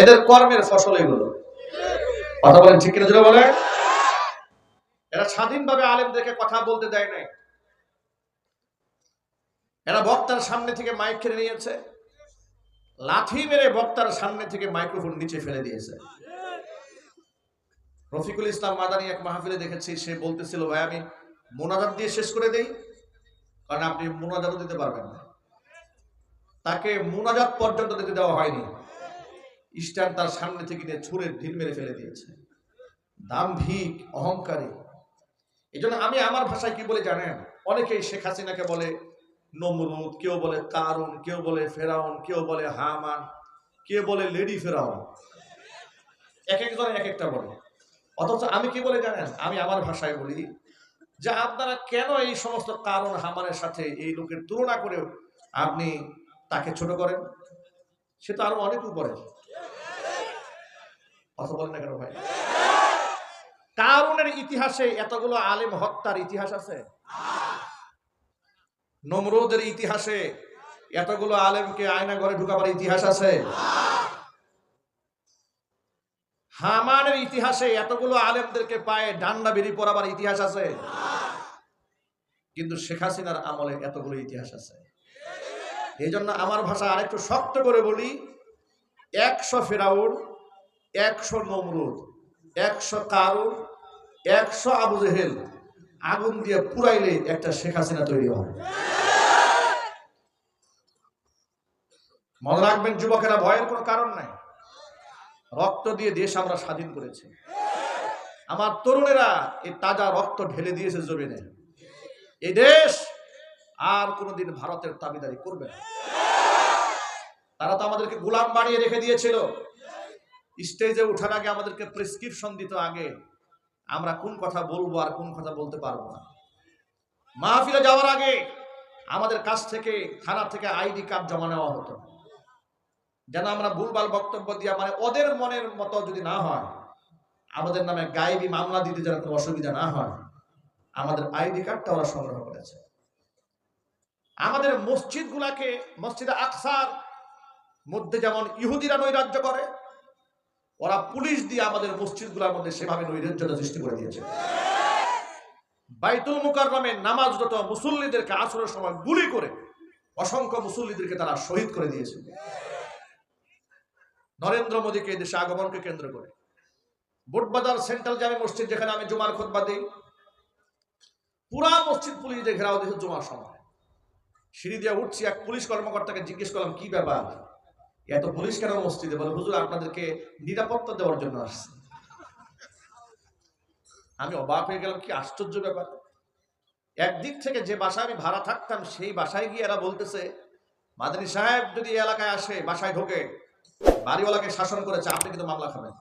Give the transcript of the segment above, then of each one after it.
এদের কর্মের ফসল এগুলো। কথা বলেন ঠিক কিনা বলেন? এরা স্বাধীনভাবে আলেমদেরকে কথা বলতে দেয় নাই। এরা বক্তার সামনে থেকে মাইক কেড়ে নিয়েছে। লাঠি মেরে বক্তার সামনে থেকে মাইক্রোফোন নিচে ফেলে দিয়েছে। রফিকুল ইসলাম মাদানি এক মাহফিলে দেখেছি, সে বলতেছিল, ভাই, আমি মোনাজাত দিয়ে শেষ করে দেই, কারণ আপনি মোনাজাতও দিতে পারবেন না। তাকে মোনাজাত পর্যন্ত দিতে দেওয়া হয়নি। স্ট্যান্ড তার সামনে থেকে নিয়ে ছুঁড়ে ঢিল মেরে ফেলে দিয়েছে। দাম্ভিক, অহংকারী। এই আমি আমার ভাষায় কি বলে জানেন? অনেকেই শেখ হাসিনাকে বলে, নমরুদ, কেউ বলে কারুন কেউ বলে ফেরাউন, কেউ বলে হামান, কেউ বলে লেডি ফেরাউন। এক একজন এক একটা বলে। অথচ আমি কি বলে জানেন? আমি আমার ভাষায় বলি যে আপনারা কেন এই সমস্ত কারণ হামানের সাথে এই লোকের তুলনা করে আপনি তাকে ছোট করেন? সে তো আরও অনেক উপরে। কথা না কেন ভাই? কারণের ইতিহাসে এতগুলো আলেম হত্যার ইতিহাস আছে? নমরুদের ইতিহাসে এতগুলো আলেমকে আয়না ঘরে ঢুকাবার ইতিহাস আছে? হামানের ইতিহাসে এতগুলো আলেমদেরকে পায়ে ডান্ডা বেরি পড়াবার ইতিহাস আছে? কিন্তু শেখ হাসিনার আমলে এতগুলো ইতিহাস আছে। এই জন্য আমার ভাষা আরেকটু শক্ত করে বলি, একশো ফেরাউন একশো নমরুদ, একশো কারুন, একশো আবু জেহেল আগুন দিয়ে পুরাইলে একটা শেখ হাসিনা তৈরি হয় মনে রাখবেন যুবকেরা, ভয়ের কোনো কারণ নাই। রক্ত দিয়ে দেশ আমরা স্বাধীন করেছি। আমার তরুণেরা এই তাজা রক্ত ঢেলে দিয়েছে জমিনে। এই দেশ আর কোনোদিন ভারতের দাবিদারি করবে না। তারা তো আমাদেরকে গোলাম বানিয়ে রেখে দিয়েছিল। স্টেজে ওঠার আগে আমাদেরকে প্রেসক্রিপশন দিত আগে, আমরা কোন কথা বলব আর কোন কথা বলতে পারব না। মাহফিলে যাওয়ার আগে আমাদের কাছ থেকে, থানা থেকে আইডি কার্ড জমা নেওয়া হতো। যেন আমরা ভুলভাল বক্তব্য দিয়া মানে ওদের মনের মতো যদি না হয়, আমাদের নামে গায়েবী মামলা দিতে যেন কোনো অসুবিধা না হয়, আমাদের আইডি কার্ডটা ওরা সংগ্রহ করেছে। আমাদের মসজিদ গুলাকে মসজিদে আকসার মধ্যে যেমন ইহুদিরা নৈরাজ্য করে ওরা পুলিশ দিয়ে আমাদের মসজিদগুলার মধ্যে সেভাবে নৈরাজ্যতা সৃষ্টি করে দিয়েছে। বাইতুল মুকাররমে নামাজরত মুসল্লিদেরকে আসরের সময় গুলি করে অসংখ্য মুসল্লিদেরকে তারা শহীদ করে দিয়েছে। নরেন্দ্র মোদীকে দেশে আগমনকে কেন্দ্র করে। বুটবাজার সেন্ট্রাল জামে মসজিদ যেখানে আমি জুমার খোদবা দিই, পুরা মসজিদ পুলিশ দিয়ে ঘেরাও দিয়েছে জুমার সময়। সিঁড়ি দিয়ে উঠছি, এক পুলিশ কর্মকর্তাকে জিজ্ঞেস করলাম, কি ব্যাপার? এত পুলিশ কেন মসজিদে বলে, হুজুর, আপনাদেরকে নিরাপত্তা দেওয়ার জন্য আসছে। আমি অবাক হয়ে গেলাম, কি আশ্চর্য ব্যাপার। একদিক থেকে যে বাসায় আমি ভাড়া থাকতাম, সেই বাসায় গিয়ে এরা বলতেছে, মাদানী সাহেব যদি এলাকায় আসে, বাসায় ঢোকে, বাড়িওয়ালাকে শাসন করেছে, আপনি কিন্তু মামলা খাবেন।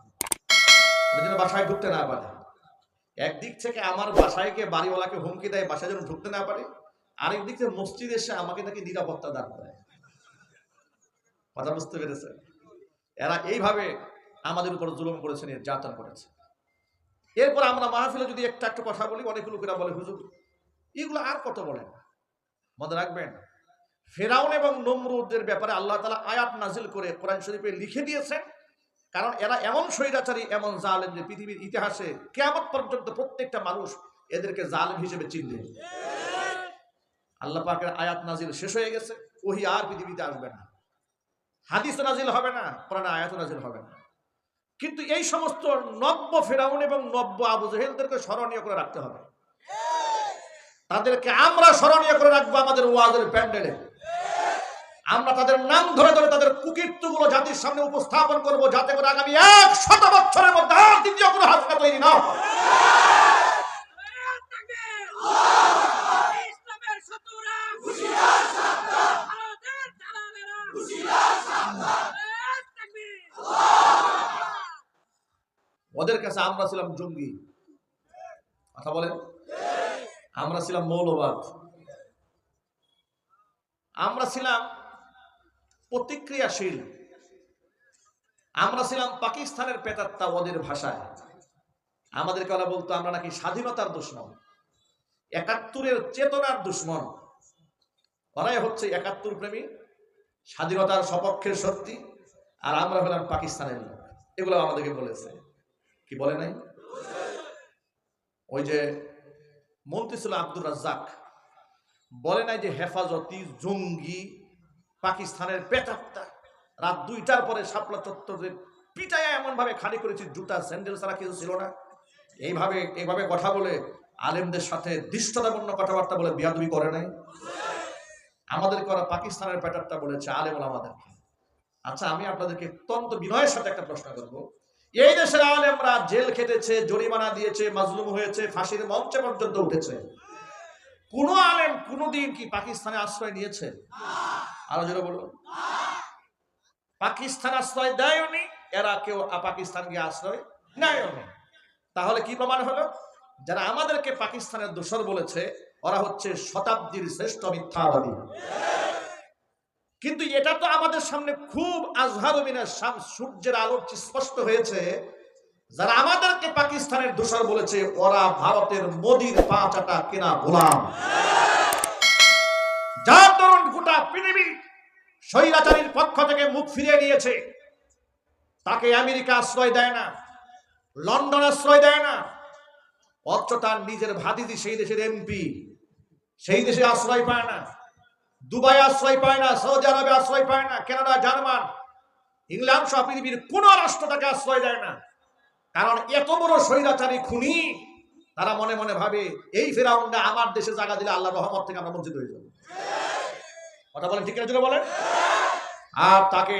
বাসায় ঢুকতে না পারে একদিক থেকে আমার বাসায় গিয়ে বাড়িওয়ালাকে হুমকি দেয়, বাসায় যেন ঢুকতে না পারে। আরেক দিক থেকে মসজিদ এসে আমাকে নাকি নিরাপত্তা দান করে। কথা বুঝতে পেরেছে এরা এইভাবে আমাদের উপর জুলুম করেছে নির্যাতন করেছে। এরপর আমরা মাহফিলে যদি একটা একটা কথা বলি অনেক লোকেরা বলে হুজুর এগুলো আর কত বলেন? মনে রাখবেন ফেরাউন এবং নমরুদের ব্যাপারে আল্লাহ তালা আয়াত নাজিল করে কোরআন শরীফে লিখে দিয়েছেন কারণ এরা এমন স্বৈরাচারী এমন জালেম যে পৃথিবীর ইতিহাসে কেমন পর্যন্ত প্রত্যেকটা মানুষ এদেরকে জালেম হিসেবে চিনবে। আল্লাহ পাকের আয়াত নাজিল শেষ হয়ে গেছে ওহি আর পৃথিবীতে আসবে না। হাদিস নাজিল হবে না, কোরআন আয়াত নাজিল হবে না। কিন্তু এই সমস্ত নব্য ফেরাউন এবং নব্য আবু জহেলদেরকে স্মরণীয় করে রাখতে হবে। তাদেরকে আমরা স্মরণীয় করে রাখব আমাদের ওয়াজের প্যান্ডেলে। আমরা তাদের নাম ধরে ধরে তাদের কুকীর্তগুলো জাতির সামনে উপস্থাপন করব, যাতে করে আগামী এক শত বছরের মধ্যে আর দ্বিতীয় কোনো হাসপাতাল তৈরি না হয়। ওদের কাছে আমরা ছিলাম জঙ্গি। কথা বলেন? আমরা ছিলাম মৌলবাদ। আমরা ছিলাম প্রতিক্রিয়াশীল। আমরা ছিলাম পাকিস্তানের পেতাত্তা ওদের ভাষায়। আমাদেরকে ওরা বলতো, আমরা নাকি স্বাধীনতার দুশ্মন, একাত্তরের চেতনার দুশ্মন। ওরাই হচ্ছে একাত্তর প্রেমী, স্বাধীনতার সপক্ষের শক্তি, আর আমরা হলাম পাকিস্তানের লোক। এগুলো আমাদেরকে বলেছে। কি বলে নাই? ওই যে মন্ত্রী ছিল আব্দুর রাজ্জাক, বলে নাই যে হেফাজতি জঙ্গি পাকিস্তানের পেটাত্তা রাত দুইটার পরে শাপলা চত্বরে পিটায় এমন ভাবে খালি করেছি, জুতা, স্যান্ডেল ছাড়া কিছু ছিল না। এইভাবে এইভাবে কথা বলে আলেমদের সাথে দৃষ্টতাপূর্ণ কথাবার্তা বলে বিয়াদবি করে নাই। আমাদের করা পাকিস্তানের প্যাটারটা বলেছে, আলেম আমাদেরকে। আচ্ছা আমি আপনাদেরকে অত্যন্ত বিনয়ের সাথে একটা প্রশ্ন করব। এই দেশের আলেমরা জেল খেটেছে, জরিমানা দিয়েছে, মাজলুম হয়েছে, ফাঁসির মঞ্চে পর্যন্ত উঠেছে। কোন আলেম কোনদিন কি পাকিস্তানে আশ্রয় নিয়েছে? আরও জোরে বলুন। পাকিস্তান আশ্রয় দেয়নি, এরা কেউ পাকিস্তান গিয়ে আশ্রয় নেয়নি। তাহলে কি প্রমাণ হলো? যারা আমাদেরকে পাকিস্তানের দোষর বলেছে, ওরা হচ্ছে শতাব্দীর শ্রেষ্ঠ মিথ্যাবাদী। কিন্তু এটা তো আমাদের সামনে খুব আজহার সূর্যের আলোর স্পষ্ট হয়েছে। যারা আমাদেরকে পাকিস্তানের দোষর বলেছে, ওরা ভারতের মোদির পাঁচাটা কেনা গোলাম। যার দরুন গোটা পৃথিবী স্বৈরাচারীর পক্ষ থেকে মুখ ফিরিয়ে নিয়েছে, তাকে আমেরিকা আশ্রয় দেয় না, লন্ডন আশ্রয় দেয় না। অথচ তার নিজের ভাতিজি সেই দেশের এমপি, সেই দেশে আশ্রয় পায় না। দুবাই আশ্রয় পায় না, সৌদি আরবে আশ্রয় পায় না, কানাডা, জার্মান, ইংল্যান্ড সহ পৃথিবীর কোন রাষ্ট্র তাকে আশ্রয় দেয় না। কারণ এত বড় স্বৈরাচারী খুনি, তারা মনে মনে ভাবে, এই ফেরাউন্ডা আমার দেশে জায়গা দিলে আল্লাহ রহমত থেকে আমরা বঞ্চিত হয়ে যাব। কথা বলেন ঠিক আছে বলেন? আর তাকে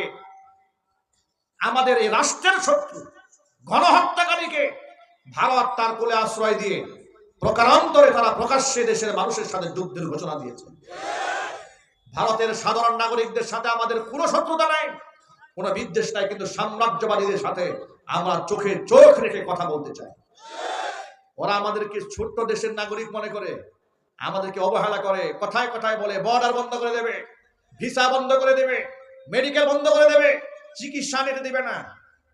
আমাদের এই রাষ্ট্রের শত্রু, গণহত্যাকারীকে ভারত তার কোলে আশ্রয় দিয়ে প্রকারান্তরে তারা প্রকাশ্যে দেশের মানুষের সাথে যুদ্ধের ঘোষণা দিয়েছে। ভারতের সাধারণ নাগরিকদের সাথে আমাদের কোনো শত্রুতা নাই, কোনো বিদ্বেষ নাই, কিন্তু সাম্রাজ্যবাদীদের সাথে আমরা চোখে চোখ রেখে কথা বলতে চাই। ওরা আমাদেরকে ছোট্ট দেশের নাগরিক মনে করে, আমাদেরকে অবহেলা করে, কথায় কথায় বলে বর্ডার বন্ধ করে দেবে ভিসা বন্ধ করে দেবে মেডিকেল বন্ধ করে দেবে, চিকিৎসা নিতে দেবে না।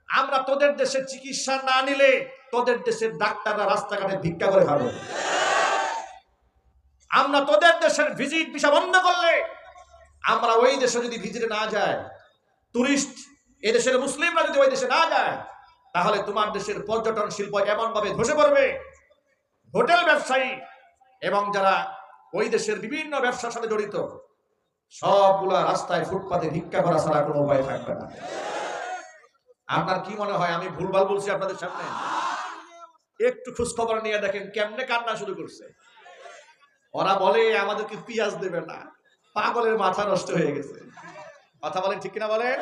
আমরা তোদের দেশে চিকিৎসা না নিলে তোদের দেশের ডাক্তাররা রাস্তাঘাটে ভিক্ষা করে খাবে। আমরা তোদের দেশের ভিজিট ভিসা বন্ধ করলে আমরা ওই দেশে যদি ভিজিটে না যায় টুরিস্ট এদেশের মুসলিমরা যদি ওই দেশে না যায়, তাহলে তোমার দেশের পর্যটন শিল্প এমন ভাবে ধসে পড়বে। হোটেল ব্যবসায়ী এবং যারা ওই দেশের বিভিন্ন ব্যবসার সাথে জড়িত, সবগুলা রাস্তায় ফুটপাতে ভিক্ষা করা ছাড়া কোনো উপায় থাকবে না। আপনার কি মনে হয়, আমি ভুলভাল বলছি আপনাদের সামনে? একটু খোঁজ খবর নিয়ে দেখেন কেমনে কান্না শুরু করছে। ওরা বলে, আমাদেরকে পিয়াজ দেবে না। পাগলের মাথা নষ্ট হয়ে গেছে। কথা বলেন ঠিক কিনা বলেন?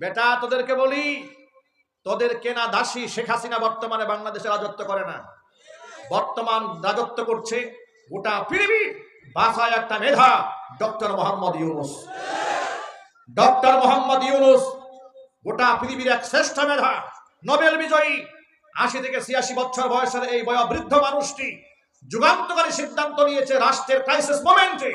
বেটা, তোদেরকে বলি, তোদের কেনা দাসী শেখ হাসিনা বর্তমানে বাংলাদেশে রাজত্ব করে না। বর্তমান রাজত্ব করছে গোটা পৃথিবী বাসায় একটা মেধা, ডক্টর মোহাম্মদ ইউনুস। ডক্টর মোহাম্মদ ইউনুস, গোটা পৃথিবীর এক শ্রেষ্ঠ মেধা, নোবেল বিজয়ী, আশি থেকে ছিয়াশি বছর বয়সের এই বয়োবৃদ্ধ মানুষটি যুগান্তকারী সিদ্ধান্ত নিয়েছে রাষ্ট্রের ক্রাইসিস মোমেন্টে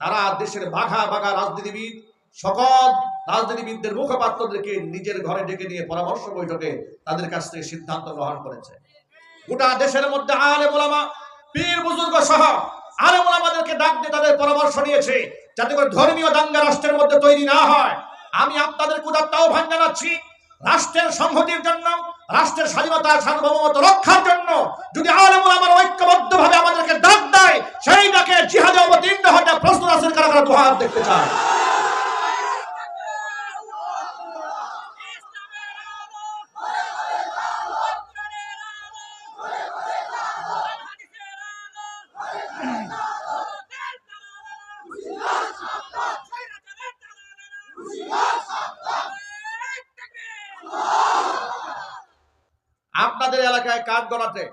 তারা দেশের বাঘা বাঘা রাজনীতিবিদ, সকল রাজনীতিবিদদের মুখপাত্রদেরকে নিজের ঘরে ডেকে নিয়ে পরামর্শ বৈঠকে তাদের কাছ থেকে সিদ্ধান্ত গ্রহণ করেছে। গোটা দেশের মধ্যে আলে মোলামা পীর বুজুর্গ সহ আলে মোলামাদেরকে ডাক দিয়ে তাদের পরামর্শ নিয়েছে, যাতে করে ধর্মীয় দাঙ্গা রাষ্ট্রের মধ্যে তৈরি না হয়। আমি আপনাদের কুদাত্ত আহ্বান জানাচ্ছি, রাষ্ট্রের সংহতির জন্য রাষ্ট্রের স্বাধীনতা, সার্বভৌমত্ব রক্ষার জন্য যদি আলমুল আমার ঐক্যবদ্ধ ভাবে আমাদেরকে ডাক দেয় সেই ডাকে জিহাদে অবতীর্ণ হতে প্রশ্ন আছেন কারা কারা দেখতে চায়। কাঠ গড়াতে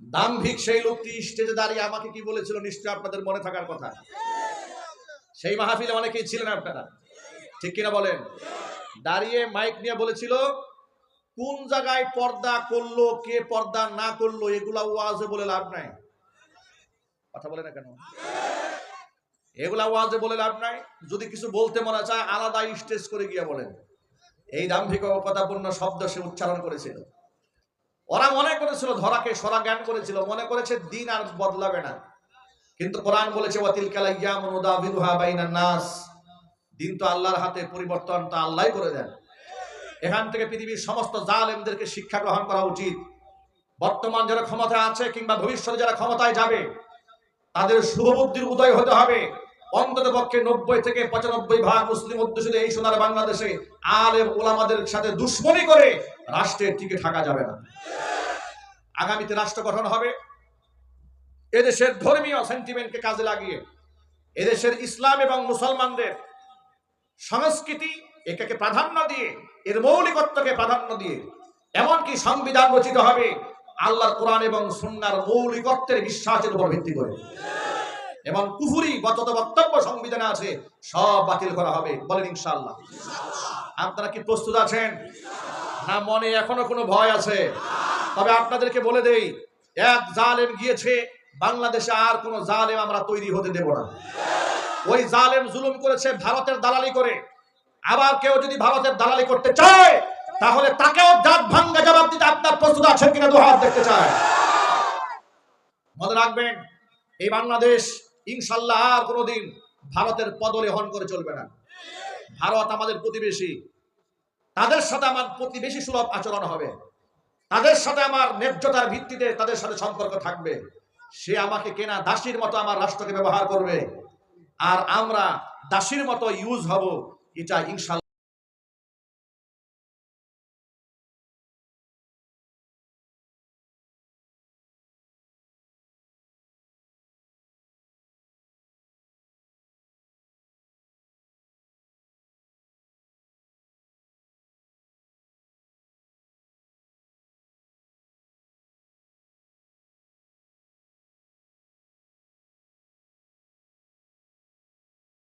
দাম্ভিক সেই লোকটি স্টেজে দাঁড়িয়ে আমাকে কি বলেছিল নিশ্চয় আপনাদের মনে থাকার কথা। সেই মাহফিলে অনেকেই ছিলেন আপনারা। ঠিক কিনা বলেন? দাঁড়িয়ে মাইক নিয়ে বলেছিল, কোন জায়গায় পর্দা করল, কে পর্দা না করল, এগুলা ওয়াজে বলে লাভ নাই। কথা বলে না কেন? এগুলা ওয়াজে বলে লাভ নাই। যদি কিছু বলতে মনে চায়, আলাদা স্টেজ করে গিয়ে বলেন। এই দাম্ভিকতাপূর্ণ শব্দ সে উচ্চারণ করেছিল। ওরা মনে করেছিল, ধরাকে সরা জ্ঞান করেছিল, মনে করেছে দিন আর বদলাবে না। কিন্তু কোরআন বলেছে নাস। দিন তো আল্লাহর হাতে পরিবর্তন তো আল্লাহই করে দেন। এখান থেকে পৃথিবীর সমস্ত জালেমদেরকে শিক্ষা গ্রহণ করা উচিত। বর্তমান যারা ক্ষমতায় আছে কিংবা ভবিষ্যতে যারা ক্ষমতায় যাবে, তাদের শুভবুদ্ধির উদয় হতে হবে। অন্তত পক্ষে নব্বই থেকে পঁচানব্বই ভাগ মুসলিম অধ্যুষিত এই সোনার বাংলাদেশে আলেম ওলামাদের সাথে দুশ্মনী করে রাষ্ট্রের টিকে থাকা যাবে না। আগামীতে রাষ্ট্র গঠন হবে। এদেশের ধর্মীয় সেন্টিমেন্টকে কাজে লাগিয়ে এদেশের ইসলাম এবং মুসলমানদের সংস্কৃতি এটাকে প্রাধান্য দিয়ে, এর মৌলিকত্বকে প্রাধান্য দিয়ে এমনকি সংবিধান রচিত হবে আল্লাহর কোরআন এবং সুন্নার মৌলিকত্বের বিশ্বাসের উপর ভিত্তি করে। এবং কুহুরি যত বক্তব্য সংবিধানে আছে, সব বাতিল করা হবে। বলেন ইনশাআল্লাহ। আপনারা কি প্রস্তুত আছেন? না, মনে এখনও কোনো ভয় আছে? তবে আপনাদেরকে বলে দেই, এক জালেম গিয়েছে, বাংলাদেশে আর কোনো জালেম আমরা তৈরি হতে দেব না। ওই জালেম জুলুম করেছে ভারতের দালালি করে। আবার কেউ যদি ভারতের দালালি করতে চায়, তাহলে তাকেও দাঁত ভাঙ্গা জবাব দিতে আপনার প্রস্তুত আছেন কিনা দু হাত দেখতে চায়। মনে রাখবেন, এই বাংলাদেশ ইনশাল্লাহ আর কোনোদিন ভারতের পদলে হন করে চলবে না। ভারত আমাদের প্রতিবেশী। তাদের সাথে আমার প্রতিবেশী সুলভ আচরণ হবে। তাদের সাথে আমার ন্যায্যতার ভিত্তিতে তাদের সাথে সম্পর্ক থাকবে। সে আমাকে কেনা দাসীর মতো আমার রাষ্ট্রকে ব্যবহার করবে। আর আমরা দাসীর মতো ইউজ হব। এটা ইনশাল্লাহ